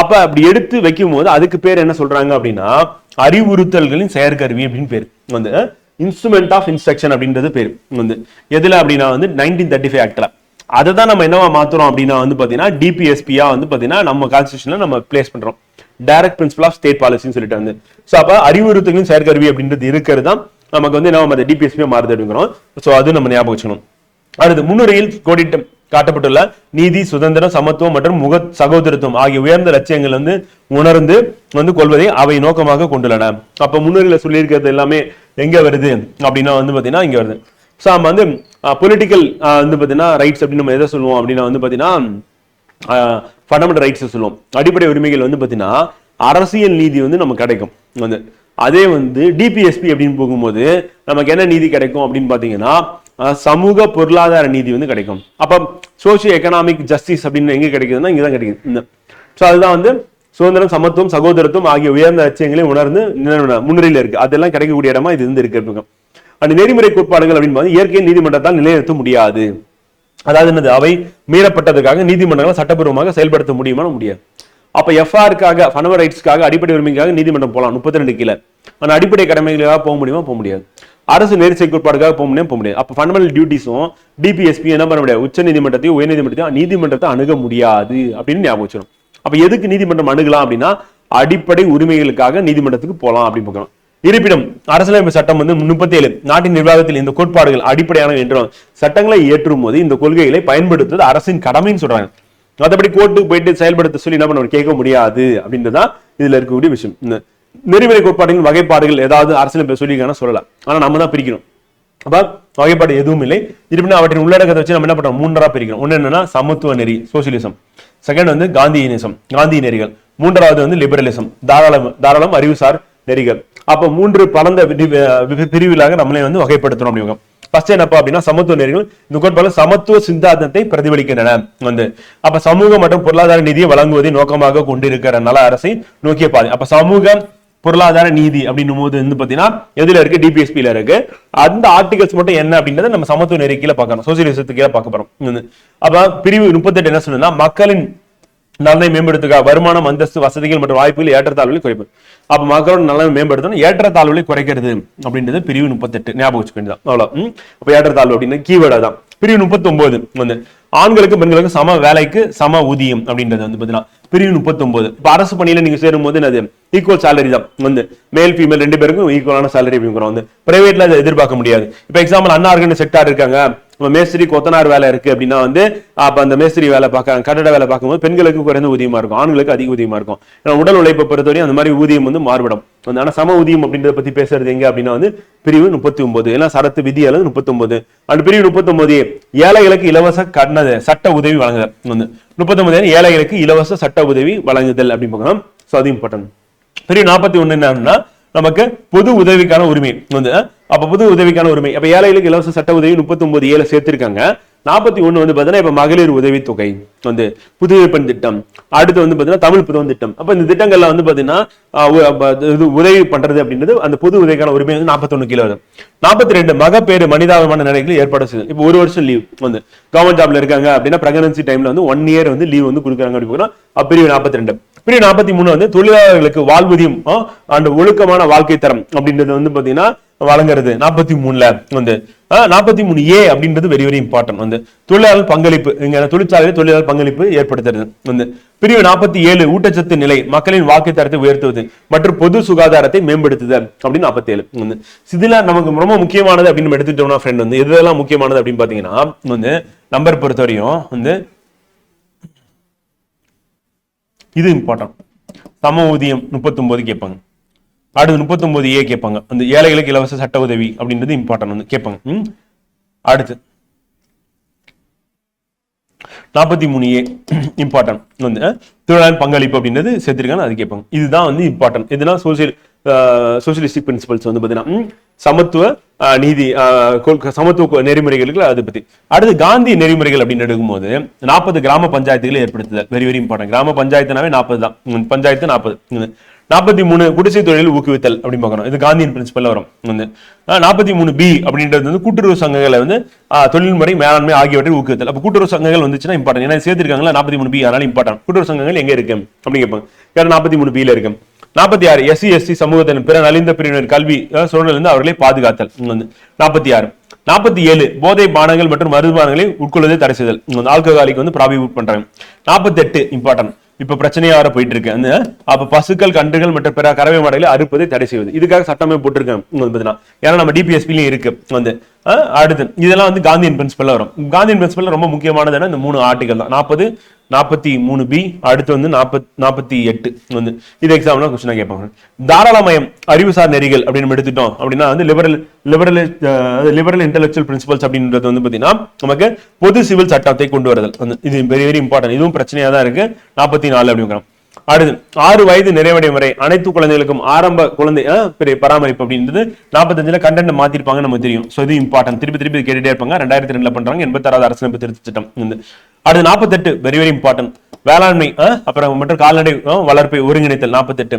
B: அப்ப அப்படி எடுத்து வைக்கும் போது அதுக்கு பேர் என்ன சொல்றாங்க அப்படின்னா அறிவுறுத்தல்களின் செயற்கருவி அப்படின்னு பேர். வந்து இன்ஸ்ட்ருமெண்ட் ஆஃப் இன்ஸ்ட்ரக்ஷன் அப்படின்றது பேர். வந்து எதுல அப்படின்னா வந்து நைன்டீன் தேர்ட்டி ஃபைவ் ஆக்டில் அதை தான் நம்ம என்னவா மாத்துறோம் அப்படின்னா வந்து பார்த்தீங்கன்னா டிபிஎஸ்பியா வந்து பார்த்தீங்கன்னா நம்ம கான்ஸ்டியூஷன்ல நம்ம பிளேஸ் பண்றோம். டைரக்ட் பிரின்சிபல் ஆஃப் ஸ்டேட் பாலிசின்னு சொல்லிட்டு வந்து. ஸோ அப்போ அறிவுறுத்தலும் செயற்கருவி அப்படின்றது இருக்கிறது தான் நமக்கு வந்து நம்ம அந்த டிபிஎஸ்பியை மாறுது அப்படிங்கிறோம் ஸோ அது நம்ம ஞாபகம் வச்சுக்கணும். அடுத்து முன்னுரையில் கோடிட்டு காட்டப்பட்டுள்ள நீதி சுதந்திரம் சமத்துவம் மற்றும் முக சகோதரத்துவம் ஆகிய உயர்ந்த லட்சியங்கள் வந்து உணர்ந்து வந்து கொள்வதை அவை நோக்கமாக கொண்டுள்ளன. அப்ப முன்னுரையில சொல்லியிருக்கிறது எல்லாமே எங்க வருது? அப்படின்னா வந்து பாத்தீங்கன்னா இங்க வருது. ஸோ நம்ம வந்து பொலிட்டிக்கல் வந்து பாத்தீங்கன்னா ரைட்ஸ் அப்படின்னு நம்ம எதை சொல்லுவோம்? அப்படின்னா வந்து பாத்தீங்கன்னா ஃபண்டமெண்டல் ரைட்ஸ் சொல்லுவோம். அடிப்படை உரிமைகள் வந்து பார்த்தீங்கன்னா அரசியல் நீதி வந்து நமக்கு கிடைக்கும். வந்து அதே வந்து டிபிஎஸ்பி அப்படின்னு போகும்போது நமக்கு என்ன நீதி கிடைக்கும் அப்படின்னு பார்த்தீங்கன்னா சமூக பொருளாதார நீதி வந்து கிடைக்கும். அப்போ சோசியோ எக்கனாமிக் ஜஸ்டிஸ் அப்படின்னு எங்கே கிடைக்குதுன்னா இங்கே தான் கிடைக்குது. இந்த ஸோ அதுதான் வந்து சுதந்திரம் சமத்துவம் சகோதரத்துவம் ஆகிய உயர்ந்த லட்சியங்களையும் உணர்ந்து முன்னிலையில் இருக்குது இருக்கு. அதெல்லாம் கிடைக்கக்கூடிய இடமா இது வந்து இருக்கு. அந்த நெறிமுறை கோட்பாடுகள் அப்படின்னு பார்த்தீங்கன்னா இயற்கை நீதிமன்றத்தால் நிலைநிறுத்த முடியாது. அதாவது என்னது? அவை மீறப்பட்டதுக்காக நீதிமன்றங்களை சட்டப்பூர்வமாக செயல்படுத்த முடியுமா முடியாது. அப்ப எஃப்ஆருக்காக ஃபனவர் ரைட்ஸ்க்காக அடிப்படை உரிமைக்காக நீதிமன்றம் போகலாம். முப்பத்தி ரெண்டு கீழே. ஆனால் அடிப்படை கடமைகளுக்காக போக முடியுமா? போக முடியாது. அரசு நெரிசல் கோட்பாடுக்காக போக முடியும்? போக முடியாது. அப்போ ஃபண்டமெண்டல் டியூட்டிஸும் டிபிஎஸ்பி என்ன பண்ண முடியாது? உச்ச நீதிமன்றத்தையும் உயர்நீதிமன்றத்தையும் நீதிமன்றத்தை அணுக முடியாது அப்படின்னு ஞாபகம் வச்சிடும் அப்போ எதுக்கு நீதிமன்றம் அணுகலாம் அப்படின்னா அடிப்படை உரிமைகளுக்காக நீதிமன்றத்துக்கு போகலாம் அப்படின்னு பார்க்கணும். இருப்பினும் அரசியலமைப்பு சட்டம் வந்து முப்பத்தி ஏழு நாட்டின் நிர்வாகத்தில் இந்த கோட்பாடுகள் அடிப்படையான என்றும் சட்டங்களை ஏற்றும் போது இந்த கொள்கைகளை பயன்படுத்துவது அரசின் கடமைன்னு சொல்றாங்க. மற்றபடி கோர்ட்டுக்கு போயிட்டு செயல்படுத்த சொல்லி என்ன பண்ண கேட்க முடியாது அப்படின்றதுதான் இதுல இருக்கக்கூடிய விஷயம். இந்த நெறிமுறை கோட்பாடுகள் வகைப்பாடுகள் ஏதாவது அரசியல் சொல்லியிருக்காங்கன்னா சொல்லலாம். ஆனா நம்ம தான் பிரிக்கணும். அப்ப வகைப்பாடு எதுவும் இல்லை. இருப்பினும் அவற்றின் உள்ளடக்கத்தை வச்சு நம்ம என்ன பண்றோம்? மூன்றரா பிரிக்கிறோம் ஒண்ணு என்னன்னா சமத்துவ நெறி சோசியலிசம். செகண்ட் வந்து காந்தியினிசம் காந்தி நெறிகள் மூன்றாவது வந்து லிபரலிசம் தாராளம் தாராளம் அறிவுசார் நெறிகள். அப்போ மூன்று பரந்த பிரிவிலாக நம்மளே வந்து வகைப்படுத்தணும் அப்படிங்க. ஃபர்ஸ்ட் என்னப்பா அப்படின்னா சமத்துவ நெறிகள் இந்த கோட்பாடு சமத்துவ சித்தாந்தத்தை பிரதிபலிக்கின்றன. வந்து அப்ப சமூக மற்றும் பொருளாதார நிதியை வழங்குவதை நோக்கமாக கொண்டிருக்கிற நல அரசை நோக்கிய பாதை. அப்ப சமூக பொருளாதார நீதி அப்படின்னும் போது வந்து பாத்தீங்கன்னா எதுல இருக்கு? டிபிஎஸ்பியில இருக்கு. அந்த ஆர்டிகல்ஸ் மட்டும் என்ன அப்படின்றத நம்ம சமத்துவ நெறி கீழே பார்க்கணும். சோசியலிசத்துக்கு கீழே பார்க்க போறோம். அப்ப பிரிவு முப்பத்தெட்டு என்ன சொல்லுன்னா மக்களின் நலனை மேம்படுத்துக வருமானம் அந்தஸ்து வசதிகள் மற்றும் வாய்ப்புகள் ஏற்றத்தாழ்வுகளை குறைப்பு. அப்ப மக்களோட நலனை மேம்படுத்தணும் ஏற்றத்தாழ்வுகளை குறைக்கிறது அப்படின்றது பிரிவு முப்பத்தெட்டு. ஞாபகம் வச்சுக்க வேண்டியதான் அவ்வளவு. அப்ப ஏற்றத்தாழ்வு அப்படின்னு கீவேர்டா தான் பிரிவு முப்பத்தி ஒன்பது வந்து ஆண்களுக்கு பெண்களுக்கு சம வேலைக்கு சம ஊதியம் அப்படின்றது வந்து பாத்தீங்கன்னா பிரிவு முப்பத்தி ஒன்பது இப்ப அரசு பணியில நீங்க சேரும் போது அது ஈக்குவல் சேலரி தான். வந்து மேல் ஃபீமேல் ரெண்டு பேருக்கும் ஈக்குவலான சேலரி அப்படிங்கிறோம். வந்து பிரைவேட்ல அதை எதிர்பார்க்க முடியாது. இப்ப எக்ஸாம்பிள் அண்ணா செக்டார் இருக்காங்க. மேஸ்திரி கொத்தனார் வேலை இருக்கு அப்படின்னா வந்து அப்ப அந்த மேஸ்திரி வேலை பார்க்க கட்டட வேலை பார்க்கும்போது பெண்களுக்கு குறைந்த ஊதியமா இருக்கும் ஆண்களுக்கு அதிக ஊதியமா இருக்கும். ஏன்னா உடல் உழைப்பை பொறுத்தவரையும் அந்த மாதிரி ஊதியம் வந்து மாறுபடும். ஆனால் ஆனா சம ஊதியம் அப்படின்றத பத்தி பேசுறது எங்க அப்படின்னா வந்து பிரிவு முப்பத்தி ஒன்பது எல்லாம் சரத்து விதி அல்லது முப்பத்தி ஒன்பது அந்த பிரிவு முப்பத்தி ஒன்பது ஏழைகளுக்கு இலவச கட்டண சட்ட உதவி வழங்குதல். வந்து முப்பத்தி ஒன்பது ஏழைகளுக்கு இலவச சட்ட உதவி வழங்குதல் அப்படின்னு பார்க்கலாம் ஸோ அது இம்பார்ட்டன்ட் பிரிவு நாற்பத்தி ஒன்று என்னன்னா நமக்கு பொது உதவிக்கான உரிமை. வந்து அப்போ புது உதவிக்கான உரிமை. அப்போ ஏழைகளுக்கு இலவச சட்ட உதவி முப்பத்தி ஏழை ஏழு சேர்த்திருக்காங்க. நாற்பத்தி ஒன்று வந்து பார்த்தீங்கன்னா இப்போ மகளிர் உதவித்தொகை தொகை வந்து புதுவை பெண் திட்டம். அடுத்து வந்து பார்த்தீங்கன்னா தமிழ் புதவன் திட்டம். அப்போ இந்த திட்டங்கள்ல வந்து பார்த்தீங்கன்னா இது உதவி பண்ணுறது அப்படின்றது அந்த புது உதவிக்கான உரிமை வந்து நாற்பத்தொன்னு கிலோ வரும். நாற்பத்தி ரெண்டு மகப்பேறு மனிதாபிமான நிலைகளை ஏற்பாடு செய்யுது இப்போ ஒரு வருஷம் லீவ் வந்து கவர்மெண்ட் ஜாப்ல இருக்காங்க அப்படின்னா பிரெக்னன்சி டைம்ல வந்து ஒன் இயர் வந்து லீவ் வந்து கொடுக்குறாங்க அப்படின்னு அப்ப பிரிவு நாற்பத்தி ரெண்டு பிரிவு நாற்பத்தி மூணு வந்து தொழிலாளர்களுக்கு வாழ்வூதியம் அந்த ஒழுக்கமான வாழ்க்கை தரம் அப்படின்றது வந்து பாத்தீங்கன்னா வழங்குறது. நாற்பத்தி மூணுல வந்து நாற்பத்தி மூணு ஏ அப்படின்றது வெரி வெரி இம்பார்ட்டன்ட் வந்து. தொழிலாளர் பங்களிப்பு இங்க தொழிற்சாலையில் தொழிலாளர் பங்களிப்பு ஏற்படுத்துறது வந்து. பிரிவு நாற்பத்தி ஏழு ஊட்டச்சத்து நிலை மக்களின் வாழ்க்கை தரத்தை உயர்த்துவது மற்றும் பொது சுகாதாரத்தை மேம்படுத்துதல் அப்படின்னு நாற்பத்தி ஏழு வந்து. இதுல நமக்கு ரொம்ப முக்கியமானது அப்படின்னு எடுத்துட்டோம்னா ஃப்ரெண்ட் வந்து எதெல்லாம் முக்கியமானது அப்படின்னு பாத்தீங்கன்னா வந்து நம்பர் பொறுத்தவரையும் வந்து இது இம்பார்ட்டன்ட் சம ஊதியம் முப்பத்தொன்பது கேட்பாங்க. அடுத்து முப்பத்தொன்பது ஏ கேட்பாங்க. அந்த ஏழைகளுக்கு இலவச சட்ட உதவி அப்படின்றது இம்பார்ட்டன்ட் வந்து கேட்பாங்க. அடுத்து நாற்பத்தி மூணு ஏ இம்பார்ட்டன்ட் வந்து தொழிலாளர் பங்களிப்பு அப்படின்றது சேர்த்திருக்காங்க அது கேட்பாங்க. இதுதான் வந்து இம்பார்ட்டன் இதுனா சோசியல் சோசியலிஸ்டிக் பிரின்சிபல்ஸ் வந்து பார்த்தீங்கன்னா சமத்துவ நீதி சமத்துவ கொ- நெறிமுறைகளுக்கு அதை பத்தி. அடுத்து காந்தி நெறிமுறைகள் அப்படின்னு எடுக்கும்போது நாற்பது கிராம பஞ்சாயத்துகளை ஏற்படுத்துதல். வெரி வெரி இம்பார்ட்டன்ட் கிராம பஞ்சாயத்துனாவே நாற்பது தான். பஞ்சாயத்து நாற்பது நாற்பத்தி மூணு குடிசை தொழில் ஊக்குவித்தல் அப்படின்னு பார்க்கணும். இது காந்தியின் பிரின்சிபல் வரும். வந்து நாற்பத்தி மூணு பி அப்படின்றது வந்து கூட்டுறவு சங்கங்களை வந்து ஆஹ், தொழில்முறை மேலாண்மை ஆகியவற்றை ஊக்குவித்தல். அப்ப கூட்டுறவு சங்கங்கள் வந்துச்சுன்னா இம்பார்ட்டன் ஏன்னா சேர்த்திருக்காங்களா நாற்பத்தி மூணு பி அதனால இம்பார்ட்டன்ட் கூட்டுறவு சங்கங்கள் எங்க இருக்கு அப்படின்னு கேட்பாங்க. ஏன்னா நாற்பத்தி மூணு பில இருக்கு? நாற்பத்தி ஆறு எஸ்சி எஸ்சி சமூகத்தின் பிற நலிந்த பிரிவினர் கல்வி சூழ்நிலை அவர்களை பாதுகாத்தல். வந்து நாற்பத்தி ஆறு. நாற்பத்தி ஏழு போதை பானங்கள் மற்றும் மருந்துபானங்களை உட்கொள்வதை தடை செய்தல். ஆல்கஹாலிக்கு வந்து ஆல்கஹாலிக் வந்து ப்ராபியூட் பண்றாங்க. நாற்பத்தி எட்டு இம்பார்ட்டன்ட் இப்ப பிரச்சனையா வர போயிட்டு இருக்கு அந்த அப்ப பசுக்கள் கன்றுகள் மற்றும் பிற கறவை மாடுகளை அறுப்பதை தடை செய்வது. இதுக்காக சட்டமே போட்டிருக்கேன் இங்க ஏன்னா நம்ம டிபிஎஸ்பிலையும் இருக்கு. வந்து அடுத்து இதெல்லாம் வந்து காந்தியன் பிரின்சிபல்ல வரும். காந்தியன் பிரின்சிபல் ரொம்ப முக்கியமானது என்ன? இந்த மூணு ஆர்டிகல் தான். நாற்பது நாற்பத்தி மூணு பி அடுத்து வந்து நாற்பத் நாற்பத்தி எட்டு வந்து. இது எக்ஸாம்லாம் கொஸ்டினாக கேட்பாங்க. தாராளமயம் அறிவுசார் நெறிகள் அப்படின்னு நம்ம எடுத்துட்டோம் அப்படின்னா வந்து liberal liberal liberal intellectual principles அப்படின்றது வந்து பாத்தீங்கன்னா நமக்கு பொது சிவில் சட்டத்தை கொண்டு வருதல். வந்து இது வெரி வெரி இம்பார்ட்டன்ட் இதுவும் பிரச்சனையா தான் இருக்கு. நாற்பத்தி நாலு அப்படிங்கிறோம். அடுத்து ஆறு வயது நிறைவடையும் வரை அனைத்து குழந்தைகளுக்கும் ஆரம்ப குழந்தை பெரிய பராமரிப்பு அப்படின்றது நாற்பத்தஞ்சுல கண்டென்ட் மாத்திருப்பாங்க நமக்கு தெரியும். சோ இது இம்பார்ட்டன்ட் திருப்பி திருப்பி கேட்டுட்டே இருப்பாங்க. ரெண்டாயிரத்தி ரெண்டுல பண்றாங்க. எண்பத்தாறாவது அரசு திருத்த சட்டம் அடுத்து நாற்பத்தெட்டு வெரி வெரி இம்பார்ட்டன்ட் வேளாண்மை அப்புறம் மற்றும் கால்நடை வளர்ப்பை ஒருங்கிணைத்தல் நாற்பத்தெட்டு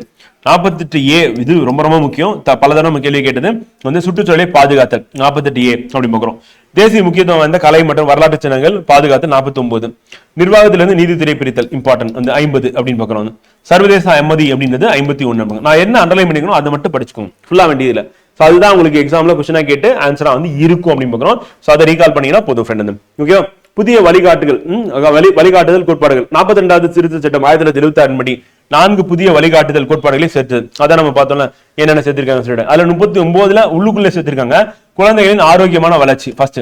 B: நாற்பத்தெட்டு ஏ இது ரொம்ப ரொம்ப முக்கியம். பல தடவை நம்ம கேள்வி கேட்டது. வந்து சுற்றுச்சூழலை பாதுகாத்தல் நாற்பத்தெட்டு ஏ அப்படி பார்க்குறோம். தேசிய முக்கியத்துவம் வாய்ந்த கலை மற்றும் வரலாற்று சின்னங்கள் பாதுகாத்து நாற்பத்தி ஒன்பது நிர்வாகத்திலிருந்து நீதித்துறை பிரித்தல் இம்பார்ட்டன்ட் வந்து ஐம்பது அப்படின்னு பார்க்குறோம். வந்து. சர்வதேச அமதி அப்படின்றது ஐம்பத்தி ஒன்று நான் என்ன அண்டர்லைன் பண்ணிக்கணும் அதை மட்டும் படிச்சுக்கோங்க. ஃபுல்லா வேண்டியதில்லை ஸோ அதுதான் உங்களுக்கு எக்ஸாம்ல கொஸ்டினா கேட்டு ஆன்சராக வந்து இருக்கும் அப்படின்னு பார்க்குறோம். ஸோ அதை ரீகால் பண்ணிங்கன்னா போதும் ஃப்ரெண்ட் வந்து. ஓகே புதிய வழிகாட்டுகள் வழி வழிகாட்டுதல் கோட்பாடுகள். நாற்பத்தி ரெண்டாவது திருத்த சட்டம் ஆயிரத்தி தொள்ளாயிரத்தி எழுபத்தி ஆறு படி நான்கு புதிய வழிகாட்டுதல் கோட்பாடுகளை சேர்த்தது. அதான் நம்ம பார்த்தோம்ல என்னென்ன சேர்த்திருக்காங்க சொல்லிட்டு. அதுல முப்பத்தி ஒன்பதுல உள்ளுக்குள்ள சேர்த்திருக்காங்க. குழந்தைகளின் ஆரோக்கியமான வளர்ச்சி ஃபர்ஸ்ட்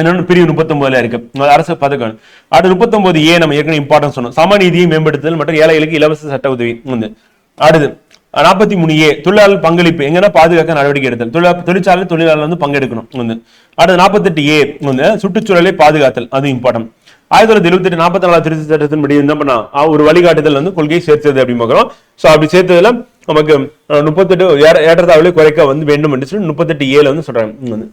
B: இன்னொன்று பிரிவு முப்பத்தொன்பதுல இருக்கு. அரசு பதக்கம். அடுத்து முப்பத்தொன்பது ஏ நம்ம ஏற்கனவே இம்பார்ட்டன்ஸ் சொன்னோம். சமநீதியை மேம்படுத்துதல் மற்றும் ஏழைகளுக்கு இலவச சட்ட உதவி. வந்து. அடுத்து நாற்பத்தி மூணு ஏ தொழிலாளர் பங்களிப்பு எங்கன்னா பாதுகாக்க நடவடிக்கை எடுத்தல். தொழிலா- தொழிற்சாலை தொழிலாளர் வந்து பங்கெடுக்கணும். வந்து. அடுத்து நாற்பத்தெட்டு ஏ வந்து சுற்றுச்சூழலை பாதுகாத்தல். அது இம்பார்ட்டன்ட் ஆயிரத்தி தொள்ளாயிரத்தி எழுபத்தி எட்டு நாற்பத்தி நாலாவது திருத்த சட்டத்தின்படி என்ன பண்ணா ஒரு வழிகாட்டுதல் வந்து கொள்கையை சேர்த்தது அப்படின்னு பார்க்கிறோம் சோ அப்படி சேர்த்ததுல நமக்கு முப்பத்தெட்டு ஏற- குறைக்க வந்து வேண்டும் என்று சொல்லி முப்பத்தெட்டு ஏல வந்து சொல்றாங்க. வந்து.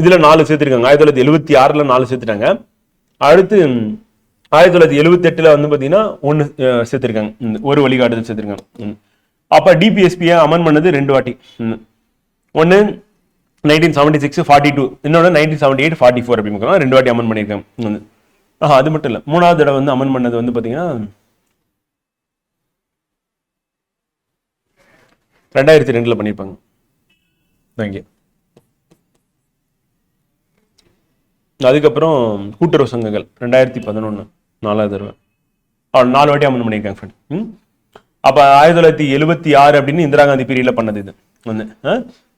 B: இதில் நாலு சேர்த்துருக்காங்க. ஆயிரத்தி தொள்ளாயிரத்தி எழுபத்தி ஆறில் நாலு சேர்த்துட்டாங்க. அடுத்து ஆயிரத்தி தொள்ளாயிரத்தி எழுபத்தி எட்டில் வந்து பார்த்தீங்கன்னா ஒன்று சேர்த்துருக்காங்க. ஒரு வழிகாட்டுதல் சேர்த்துருக்காங்க. ம். டிபிஎஸ்பியை அமன் பண்ணது ரெண்டு வாட்டி. ம். Nineteen seventy six forty two இன்னொன்று nineteen seventy eight forty four அப்படின்னு ரெண்டு வாட்டி அமன் பண்ணியிருக்காங்க. வந்து ஆஹா அது மட்டும் இல்லை. மூணாவது தடவை வந்து அமன் பண்ணது வந்து பார்த்தீங்கன்னா ரெண்டாயிரத்தி ரெண்டில் பண்ணியிருப்பாங்க. தேங்க்யூ அதுக்கப்புறம் கூட்டுறவு சங்கங்கள் ரெண்டாயிரத்தி பதினொன்று நாலாவது தடவை. நாலு வாட்டி அமன் பண்ணியிருக்காங்க ஃப்ரெண்ட் ம்? அப்போ ஆயிரத்தி தொள்ளாயிரத்தி எழுபத்தி ஆறு அப்படின்னு இந்திரா காந்தி பீரியடில் பண்ணது இது. வந்து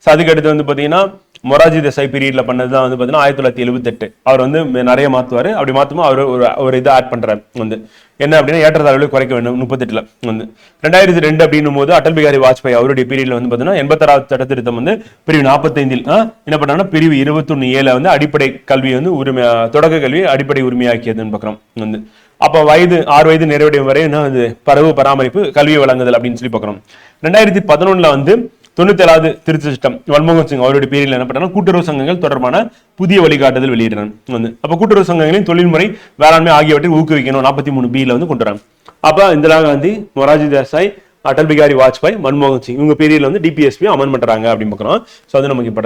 B: ஸோ அதுக்கு அடுத்து வந்து பார்த்தீங்கன்னா மொராஜி தேசாய் பீரியடில் பண்ணது தான் வந்து பார்த்தீங்கன்னா ஆயிரத்தி தொள்ளாயிரத்தி எழுபத்தெட்டு அவர் வந்து நிறைய மாற்றுவார் அப்படி மாற்றுமோ அவர் ஒரு ஒரு இதை ஆட் பண்றாரு வந்து. என்ன அப்படின்னா ஏற்றத்தாழ்வுகளை குறைக்க வேண்டும் முப்பத்தெட்டுல வந்து. ரெண்டாயிரத்தி ரெண்டு அப்படின்னும் போது அடல் பிகாரி வாஜ்பாய் அவருடைய பீரியட்ல வந்து பார்த்தீங்கன்னா எண்பத்தாறாவது சட்ட திருத்தம் வந்து பிரிவு நாற்பத்தைந்தில் என்ன பண்ணாங்கன்னா பிரிவு இருபத்தொன்னு ஏழை வந்து அடிப்படை கல்வி வந்து உரிமை தொடக்க கல்வி அடிப்படை உரிமையாக்கியதுன்னு பார்க்குறோம் வந்து. அப்போ வயது ஆறு வயது நிறைவடையும் வரை என்ன அது பரவு பராமரிப்பு கல்வி வழங்குதல் அப்படின்னு சொல்லி பார்க்குறோம் ரெண்டாயிரத்தி பதினொன்னுல வந்து தொண்ணூத்தி ஏழாவது சட்டம். மன்மோகன் சிங் அவருடைய பேரில் என்ன பண்ணாங்க கூட்டுறவு சங்கங்கள் தொடர்பான புதிய வழிகாட்டுதல் வெளியிடுறாங்க. வந்து அப்போ கூட்டுறவு சங்கங்களின் தொழில்முறை வேளாண்மை ஆகியவற்றை ஊக்குவிக்கணும். நாற்பத்தி மூணு பியில் வந்து கொண்டு வராங்க. அப்போ இந்திரா காந்தி மொராஜி தேசாய் அடல் பிகாரி வாஜ்பாய் மன்மோகன் சிங் இவங்க பீரியட்ல வந்து டிபிஎஸ்பி அமன் பண்றாங்க அப்படின்னு பார்க்குறோம் ஸோ அது நமக்கு இப்போ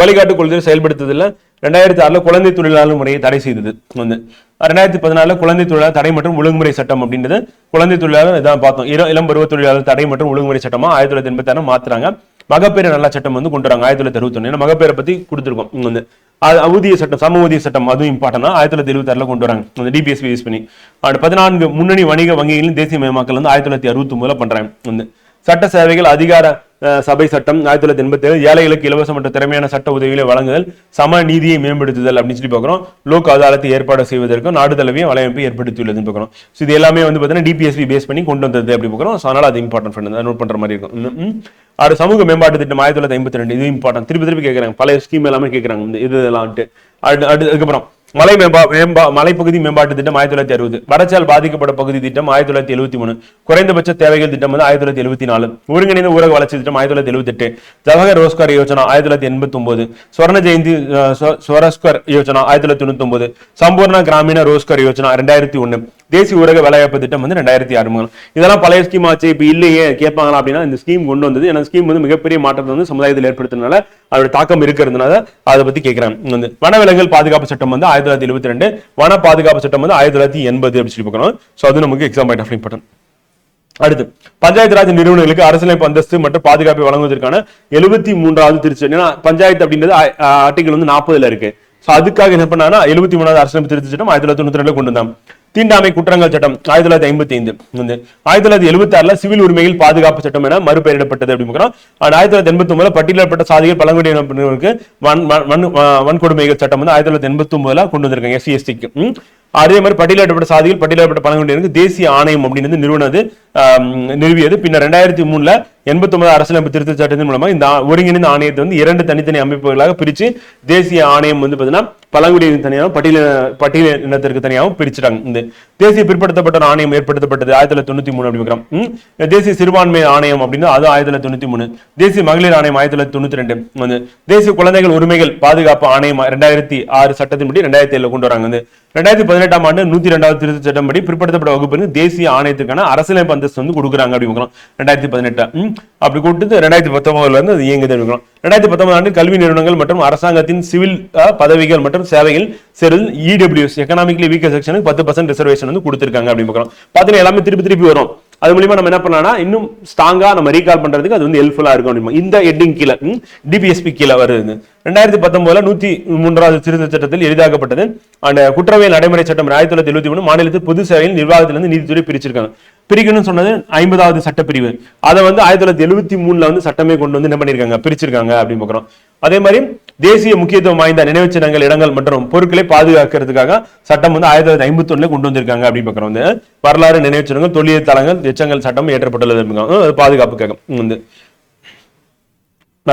B: வழிகாட்டு கொள்கை செயல்படுத்ததில்ல. ரெண்டாயிரத்தி ஆறுல குழந்தை தொழிலாளர் முறையை தடை செய்தது வந்து. ரெண்டாயிரத்தி பதினாலில் குழந்தை தொழிலாளர் தடை மற்றும் ஒழுங்குமுறை சட்டம் அப்படின்றது குழந்தை தொழிலாளர் இதான் பார்த்தோம். இளம் இளம் பருவ தொழிலாளர் தடை மற்றும் ஒழுங்குமுறை சட்டமா ஆயிரத்தி தொள்ளாயிரத்தி எண்பத்தி மாற்றுறாங்க மாத்துறாங்க. மகப்பேறு நல்ல சட்டம் வந்து கொண்டு வராங்க ஆயிரத்தி தொள்ளாயிரத்தி அறுபத்தொன்னு. ஏன்னா மகப்பேரை பத்தி கொடுத்துருக்கோம் வந்து. அது ஊதிய சட்டம் சம ஊதிய சட்டம் அதுவும் இம்பார்ட்டன்ட் ஆயிரத்தி தொள்ளாயிரத்தி எழுபத்தி ஆறுல கொண்டு வராங்க அந்த டிபிஎஸ்பி யூஸ் பண்ணி. அடுத்து பதினான்கு முன்னணி வணிக வங்கிகளின் தேசிய மயமாக்கல் வந்து ஆயிரத்தி தொள்ளாயிரத்தி அறுபத்தி ஒன்பதுல பண்றாங்க. வந்து சட்ட சேவைகள் அதிகார சபை சட்டம் ஆயிரத்தி தொள்ளாயிரத்தி எண்பத்தி ஏழு ஏழைகளுக்கு இலவச மற்றும் திறமையான சட்ட உதவிகளை வழங்குதல் சம நீதியை மேம்படுத்துதல் அப்படின்னு சொல்லி பார்க்குறோம். லோக் அதாலத்தை ஏற்பாடு செய்வதற்கு நாடு தழுவிய வலையமைப்பு ஏற்படுத்தியுள்ளதுன்னு பார்க்குறோம். ஸோ இது எல்லாமே வந்து பார்த்தீங்கன்னா டிபிஎஸ்பி பேஸ் பண்ணி கொண்டு வந்தது அப்படி பார்க்குறோம். ஸோ அது இம்பார்ட்டன்ட் ஃப்ரெண்ட் நோட் பண்ற மாதிரி இருக்கும். ம், சமூக மேம்பாட்டு திட்டம் ஆயிரத்தி தொள்ளாயிரத்தி ஐம்பத்தி ரெண்டு இது இம்பார்ட்டன்ட் திருப்பி திருப்பி கேட்குறாங்க பழைய ஸ்கீம் எல்லாமே கேட்குறாங்க இந்த இது இதெல்லாம் அடுத்து அதுக்கப்புறம் மலை மேம்பா மேம்பா மலைப்பகுதி மேம்பாட்டு திட்டம் ஆயிரத்தி தொள்ளாயிரத்தி அறுபது. வடச்சால் பாதிக்கப்பட்ட பகுதி திட்டம் ஆயிரத்தி தொள்ளாயிரத்தி எழுபத்தி மூணு. குறைந்தபட்ச தேவைகள் திட்டம் வந்து ஆயிரத்தி தொள்ளாயிரத்தி எழுபத்தி நாலு. ஒருங்கிணைந்த ஊரக வளர்ச்சி திட்டம் ஆயிரத்தி தொள்ளாயிரத்தி எழுபத்தி எட்டு ஜவஹர் ரோஸ்கார் யோஜனா ஆயிரத்தி தொள்ளாயிரத்தி எண்பத்தி ஒன்பது ஸ்வர்ண ஜெயந்தி சுவரஸ்கர் ஸ்வரஸ்கர் யோஜனா ஆயிரத்தி தொள்ளாயிரத்தி தொண்ணூத்தி ஒன்பது சம்பூர்ண கிராமீண ரோஸ்கர் யோஜனா ரெண்டாயிரத்தி ஒண்ணு. தேசிய ஊரக வேலைவாய்ப்பு திட்டம் வந்து ரெண்டாயிரத்தி ஆறு இதெல்லாம் பழைய ஸ்கீம் ஆச்சு இப்போ இல்லையே கேட்பாங்களா அப்படின்னா இந்த ஸ்கீம் கொண்டு வந்தது. ஏன்னா ஸ்கீம் வந்து மிகப்பெரிய மாற்றத்தை வந்து சமுதாயத்தில் ஏற்படுத்தினால அதோட தாக்கம் இருக்கிறதுனால அதை பத்தி கேட்கிறேன் வந்து வனவிலங்குகள் பாதுகாப்பு சட்டம் வந்து ஆயிரத்தி தொள்ளாயிரத்தி எழுபத்தி ரெண்டு வன பாதுகாப்பு சட்டம் வந்து ஆயிரத்தி தொள்ளாயிரத்தி எண்பது அப்படின்னு சொல்லி பார்க்கணும். ஸோ அது நமக்கு எக்ஸாம் பாயிண்ட் ஆஃப் இம்பார்ட்டன் அடுத்து பஞ்சாயத்து ராஜ் நிறுவனங்களுக்கு அரசியலமைப்பு அந்தஸ்து மற்றும் பாதுகாப்பை வழங்குவதற்கான எழுபத்தி மூன்றாவது திருச்சி ஏன்னா பஞ்சாயத்து அப்படின்றது ஆர்டிகல் வந்து நாற்பதுல இருக்கு. ஸோ அதுக்காக என்ன பண்ணாங்கன்னா எழுபத்தி மூணாவது அரசியலமைப்பு திருத்த சட்டம் ஆயிரத்தி தொள்ளாயிரத்தி தொண்ணூத்தி ரெண்டுல கொண்டு வந்தாங்க தீண்டாமை குற்றங்கள் சட்டம் ஆயிரத்தி தொள்ளாயிரத்தி ஐம்பத்தி ஐந்து. வந்து ஆயிரத்தி தொள்ளாயிரத்தி எழுபத்தி ஆறுல சிவில் உரிமைகள் பாதுகாப்பு சட்டம் என மறுபெயரிடப்பட்டது அப்படின்னு ஆனா ஆயிரத்தி தொள்ளாயிரத்தி எண்பத்தி ஒன்பதுல பட்டியலிடப்பட்ட சாதிகள் பழங்குடியினருக்கு வன்- வன்கொடுமைகள் சட்டம் வந்து ஆயிரத்தி தொள்ளாயிரத்தி எண்பத்தி ஒன்பதுல கொண்டு வந்திருக்காங்க எஸ்சி எஸ்டிக்கு அதே மாதிரி பட்டியலிடப்பட்ட சாதிகள் பட்டியலிடப்பட்ட பழங்குடியினருக்கு தேசிய ஆணையம் அப்படின்னு நிறுவனது நிறுவியது. பின்னர் ரெண்டாயிரத்தி மூணுல எண்பத்தி ஒன்பது அரசியலமைப்பு திருத்த சட்டத்தின் மூலமா இந்த ஒருங்கிணைந்த ஆணையத்தை வந்து இரண்டு தனித்தனி அமைப்புகளாக பிரிச்சு தேசிய ஆணையம் வந்து பாத்தீங்கன்னா பழங்குடியினர் தனியாகவும் பட்டியல பட்டியல இனத்திற்கு தனியாகவும் பிரிச்சிட்டாங்க. இந்த தேசிய பிற்படுத்தப்பட்ட ஒரு ஆணையம் ஏற்படுத்தப்பட்டது ஆயிரத்தி தொள்ளாயிரத்தி தொண்ணூத்தி மூணு அப்படிங்கிறோம் தேசிய சிறுபான்மை ஆணையம் அப்படின்னு அது ஆயிரத்தி தொள்ளாயிரத்தி தொண்ணூத்தி மூணு. தேசிய மகளிர் ஆணையம் ஆயிரத்தி தொள்ளாயிரத்தி தொண்ணூத்தி ரெண்டு. வந்து தேசிய குழந்தைகள் உரிமைகள் பாதுகாப்பு ஆணையம் ரெண்டாயிரத்தி ஆறு சட்டத்தின்படி ரெண்டாயிரத்தி ஏழுல கொண்டு வராங்க. வந்து ரெண்டாயிரத்தி பதினெட்டாம் ஆண்டு நூத்தி ரெண்டாவது திருத்த சட்டப்படி பிற்படுத்தப்பட்ட வகுப்பிற்கு தேசிய ஆணையத்துக்கான அரசியலமைப்பு அந்தஸ்து வந்து கொடுக்குறாங்க அப்படி பார்க்கிறோம். ரெண்டாயிரத்தி பதினெட்டு. அப்படி கூட்டு ரெண்டாயிரத்தி பத்தொன்பதுல இருந்து அது இயங்குது அப்படிங்கிறோம் ரெண்டாயிரத்தி பத்தொன்பது ஆண்டு கல்வி நிறுவனங்கள் மற்றும் அரசாங்கத்தின் சிவில் பதவிகள் மற்றும் சேவைகள் செரில் இடபிள்யூஎஸ் எக்கனாமிக்லி வீக்கர் செக்ஷனுக்கு பத்து பர்சன்ட் ரிசர்வேஷன் வந்து கொடுத்துருக்காங்க அப்படின்னு பார்க்கலாம். பார்த்தீங்கன்னா எல்லாமே திருப்பி திருப்பி வரும். அது மூலியமா நம்ம என்ன பண்ணலாம்னா இன்னும் ஸ்ட்ராங்காக நம்ம ரீகால் பண்ணுறதுக்கு அது வந்து ஹெல்ப்ஃபுல்லாக இருக்கும் அப்படிமா இந்த ஹெட்டிங் கீழே டிபிஎஸ்பி கீழே வருது. ரெண்டாயிரத்தி பத்தொன்பதுல நூத்தி மூன்றாவது திருத்த சட்டத்தில் எளிதாக்கப்பட்டது. அந்த குற்றவியல் நடைமுறை சட்டம் ஆயிரத்தி தொள்ளாயிரத்தி எழுபத்தி மூணு மாநிலத்தில் பொது சேவையில் நிர்வாகத்திலிருந்து நீதித்துறை பிரிச்சிருக்காங்க. பிரிக்கணும்னு சொன்னது ஐம்பதாவது சட்டப்பிரிவு. அதை வந்து ஆயிரத்தி தொள்ளாயிரத்தி எழுபத்தி மூணுல வந்து சட்டமே கொண்டு வந்து என்ன பண்ணியிருக்காங்க பிரிச்சிருக்காங்க அப்படின்னு பார்க்குறோம். அதே மாதிரி தேசிய முக்கியத்துவம் வாய்ந்த நினைவுச் சின்னங்கள் இடங்கள் மற்றும் பொருட்களை பாதுகாக்கிறதுக்காக சட்டம் வந்து ஆயிரத்தி தொள்ளாயிரத்தி ஐம்பத்தி ஒண்ணுல கொண்டு வந்திருக்காங்க அப்படின்னு பார்க்கிறோம். வந்து வரலாறு நினைவுச் சின்னங்கள் தொழில் தளங்கள் எச்சங்கள் சட்டம் ஏற்றப்பட்டுள்ளது பாதுகாப்புக்காக. வந்து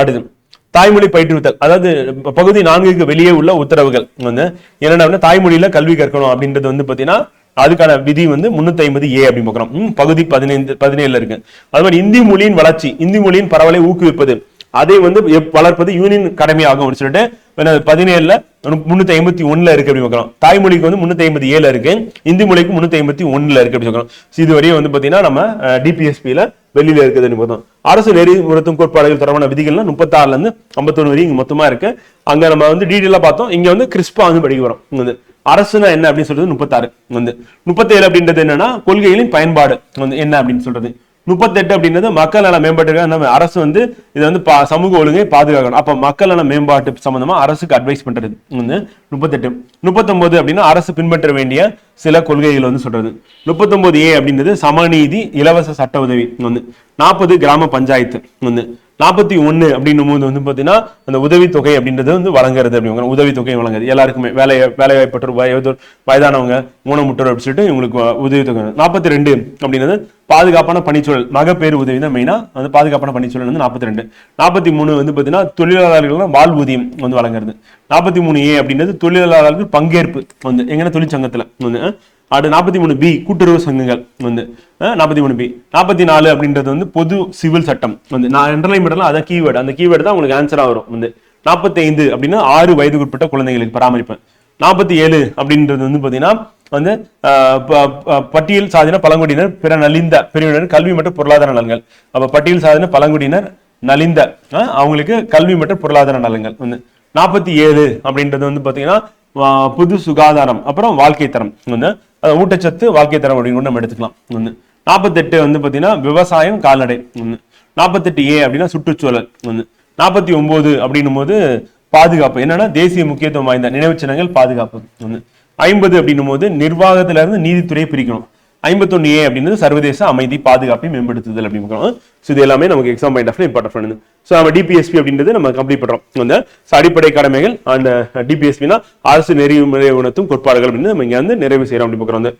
B: அடுத்து தாய்மொழி பயிற்றுவித்தல். அதாவது பகுதி நான்குக்கு வெளியே உள்ள உத்தரவுகள். வந்து என்னென்ன அப்படின்னா, தாய்மொழியில கல்வி கற்கணும் அப்படின்றது வந்து பாத்தீங்கன்னா அதுக்கான விதி வந்து முன்னூத்தி ஐம்பது ஏ அப்படின்னு பார்க்குறோம். பகுதி பதினைந்து பதினேழுல இருக்கு. அது மாதிரி இந்தி மொழியின் வளர்ச்சி இந்தி மொழியின் பரவலை ஊக்குவிப்பது. அதை வந்து வளர்ப்பது யூனியன் கடமையாகும் அப்படின்னு சொல்லிட்டு பதினேழுல முன்னூத்தி ஐம்பத்தி ஒண்ணுல இருக்கு அப்படின்னு பார்க்கிறோம் தாய்மொழிக்கு வந்து முன்னூத்தி ஐம்பத்தி ஏழுல இருக்கு. இந்தி மொழிக்கு முன்னூத்தி ஐம்பத்தி ஒண்ணுல இருக்கு அப்படின்னு சொல்றோம் இது வரையும் வந்து பாத்தீங்கன்னா நம்ம டிபிஎஸ்பியில வெளியில இருக்குதுன்னு பார்த்தோம். அரசு நெறிமுறைத்தும் கோட்பாடுகள் தொடர்பான விதிகள்லாம் முப்பத்தாறுல இருந்து ஐம்பத்தொன்னு வரையும் இங்க மொத்தமா இருக்கு. அங்க நம்ம வந்து டீட்டெயிலா பார்த்தோம். இங்க வந்து கிறிஸ்பா வந்து படிக்க வரோம் வந்து அரசுனா என்ன அப்படின்னு சொல்றது முப்பத்தாறு. வந்து முப்பத்தேழு அப்படின்றது என்னன்னா கொள்கைகளின் பயன்பாடு. வந்து என்ன அப்படின்னு சொல்றது? முப்பத்தெட்டு அப்படின்றது மக்கள் நல மேம்பாட்டு நம்ம அரசு வந்து இதை வந்து பா- சமூக ஒழுங்கை பாதுகாக்கணும். அப்ப மக்கள் நல மேம்பாட்டு சம்பந்தமா அரசுக்கு அட்வைஸ் பண்றது. வந்து முப்பத்தெட்டு. முப்பத்தொன்பது அப்படின்னா அரசு பின்பற்ற வேண்டிய சில கொள்கைகள் வந்து சொல்றது. முப்பத்தொன்பது ஏ அப்படின்றது சமநீதி இலவச சட்ட உதவி. வந்து நாற்பது கிராம பஞ்சாயத்து. வந்து நாற்பத்தி ஒன்னு அப்படின்னும் போது வந்து பாத்தீங்கன்னா அந்த உதவித்தொகை அப்படின்றது வந்து வழங்குறது அப்படிங்கிற உதவித்தொகை வழங்குது எல்லாருக்குமே வேலை வேலை வாய்ப்பற்றோர் வயதோர் வயதானவங்க ஊனமுற்றோர் அப்படின்னு சொல்லிட்டு இவங்களுக்கு உதவித்தொகை. நாற்பத்தி ரெண்டு அப்படின்றது பாதுகாப்பான பணிச்சூழல் மகப்பேறு உதவி தான் மெயினா வந்து பாதுகாப்பான பணிச்சூழல் வந்து நாற்பத்தி ரெண்டு. நாற்பத்தி மூணு வந்து பாத்தீங்கன்னா தொழிலாளர்கள் வாழ்வூதியம் வந்து வழங்குறது. நாற்பத்தி மூணு ஏ அப்படின்றது தொழிலாளர்கள் பங்கேற்பு வந்து எங்கன்னா தொழிற்சங்கத்துல வந்து அடுத்து நாற்பத்தி மூணு பி கூட்டுறவு சங்கங்கள் வந்து நாற்பத்தி மூணு பி நாற்பத்தி நாலு அப்படின்றது வந்து பொது சிவில் சட்டம் வந்து. நான் என்டர்லைன் பண்ணலாம் அதான் கீவேர்டு அந்த கீவேர்டு தான் உங்களுக்கு ஆன்சரா வரும் வந்து. நாற்பத்தி ஐந்து அப்படின்னா ஆறு வயதுக்குட்பட்ட குழந்தைகளுக்கு பராமரிப்பு. நாற்பத்தி ஏழு அப்படின்றது வந்து பாத்தீங்கன்னா வந்து ப- ப- பட்டியல் சாதின பழங்குடியினர் பிற நலிந்த பிரிவினர் கல்வி மற்றும் பொருளாதார நலன்கள். அப்ப பட்டியல் சாதின பழங்குடியினர் நலிந்த அவங்களுக்கு கல்வி மற்றும் பொருளாதார நலன்கள் வந்து. நாற்பத்தி ஏழு அப்படின்றது வந்து பாத்தீங்கன்னா புது சுகாதாரம் அப்புறம் வாழ்க்கை தரம் வந்து. ஊட்டச்சத்து வாழ்க்கை தரம் அப்படின்னு நம்ம எடுத்துக்கலாம். ஒன்று நாற்பத்தெட்டு வந்து பார்த்தீங்கன்னா விவசாயம் கால்நடை. ஒன்று நாற்பத்தெட்டு ஏ அப்படின்னா சுற்றுச்சூழல். ஒன்று நாற்பத்தி ஒம்பது அப்படின்னும் போது பாதுகாப்பு. என்னன்னா தேசிய முக்கியத்துவம் வாய்ந்த நினைவுச்சின்னங்கள் பாதுகாப்பு. ஒன்று ஐம்பது அப்படின்னும் போது நிர்வாகத்திலிருந்து நீதித்துறையை பிரிக்கணும். ஐம்பத்தொன்னு ஏ அப்படின்றது சர்வதேச அமைதி பாதுகாப்பை மேம்படுத்துதல் அப்படின்னு ஸோ இது எல்லாமே நமக்கு exam point of important so நம்ம டிபிஎஸ்பி அப்படின்றது நம்ம கம்ப்ளீட் பண்ணுறோம் அந்த அடிப்படை கடமைகள் அந்த டிபிஎஸ்பினா அரசு நெறிமுறை உணர்த்தும் கோட்பாடுகள் அப்படின்னு நம்ம இங்க வந்து நிறைவு செய்கிறோம் அப்படி பார்க்குறோம்.